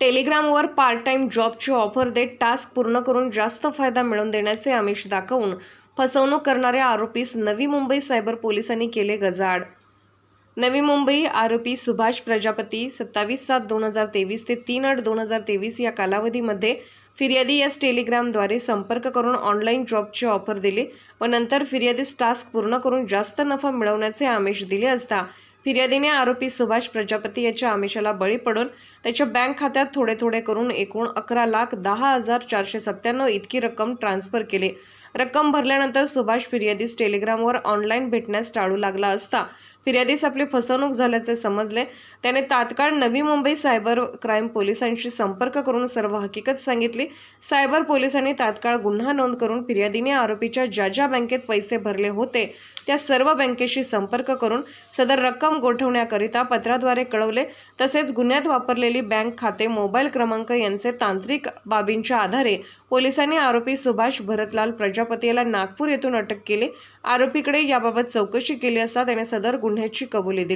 टेलिग्रामवर part time जॉबची offer देत task पूर्ण करून जास्त फायदा मिळवून देण्याचे आमिष दाखवून फसवणूक करणाऱ्या आरोपीस नवी मुंबई सायबर पोलिसांनी केले गजाआड. नवी मुंबई आरोपी सुभाष प्रजापती सत्तावीस सात दोन हजार तेवीस ते तीन आठ दोन हजार तेवीस या कालावधीमध्ये फिर्यादी यास टेलिग्रामद्वारे संपर्क करून ऑनलाईन जॉबची ऑफर दिली व नंतर फिर्यादीस टास्क पूर्ण करून जास्त नफा मिळवण्याचे आमिष दिले असता फिर्यादीने आरोपी सुभाष प्रजापती याच्या आमिषाला बळी पडून त्याच्या बँक खात्यात थोडे थोडे करून एकूण अकरा लाख दहा हजार चारशे सत्त्याण्णव इतकी रक्कम ट्रान्स्फर केली. रक्कम भरल्यानंतर सुभाष फिर्यादीस टेलिग्रामवर ऑनलाईन भेटण्यास टाळू लागला असता फिर्यादीस आपली फसवणूक झाल्याचे समजले. त्याने तात्काळ नवी मुंबई सायबर क्राईम पोलिसांशी संपर्क करून सर्व हकीकत सांगितली. सायबर पोलिसांनी तात्काळ गुन्हा नोंद करून फिर्यादीने आरोपीच्या ज्या ज्या बँकेत पैसे भरले होते त्या सर्व बँकेशी संपर्क करून सदर रक्कम गोठवण्याकरिता पत्राद्वारे कळवले. तसेच गुन्ह्यात वापरलेली बँक खाते मोबाईल क्रमांक यांचे तांत्रिक बाबींच्या आधारे पोलिसांनी आरोपी सुभाष भरतलाल प्रजापती याला नागपूर येथून अटक केली. आरोपीकडे याबाबत चौकशी केली असता त्याने सदर गुन्ह्याची कबुली दिली.